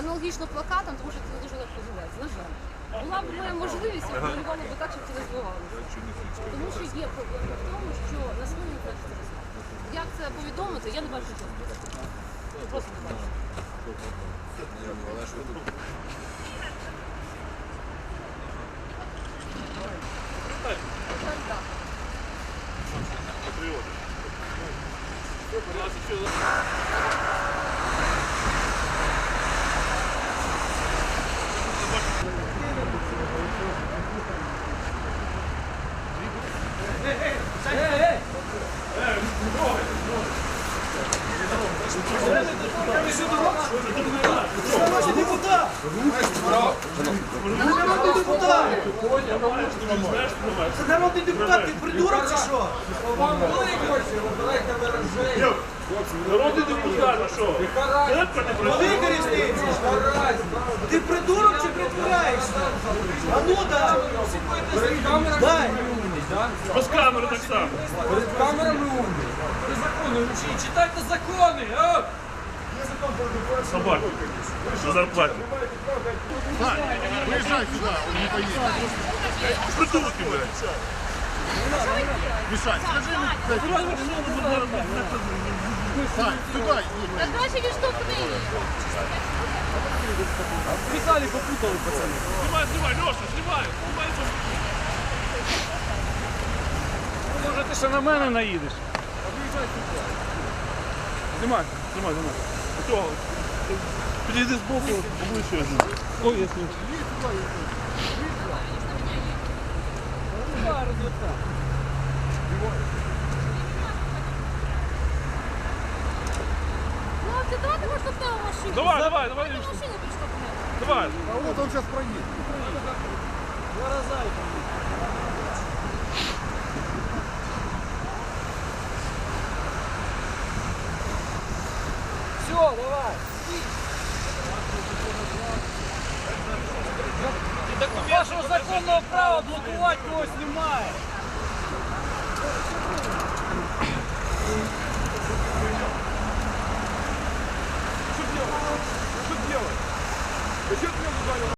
аналогічно плакатам, тому що це дуже легко збивається. На жаль. Була б моя можливість, я б так, щоб це не збивалося. Тому що є проблема в тому, що населення хочеться розмовляти. Як це повідомити, я не бачу чого. Просто не бачу. Так, так. Це народний депутат, ти придурок чи що? Народний депутат, а що? Велика різниця. Ти придурок чи притворяєшся? А ну дай. Дай. Без камери так само. Перед камерами умні. Закони вчіть, читайте закони, а? Собаки. На зарплаті. Приезжай сюда, он не поедет. Придурки, блядь. Мишань, скажи ему, Сань, сюда едь. Так краще відштовхни її. Віталій попутали, пацани. Знімай, знімай, Леша, знімай. Знімай, Може ти ще на мене наїдеш? Знімай, знімай, знімай. Хто? Підійди з боку, обличчя я знімаю. Ой, я слышу. Хлопці, давайте ми штовхнемо машину. Давай, давай, давай, Давайте машину підштовхнемо. Давай. А вот он сейчас проедет. Все, давай. Вашего законного права блокировать его снимает. Что делать? Что делать? Зачем ты мне позвонил?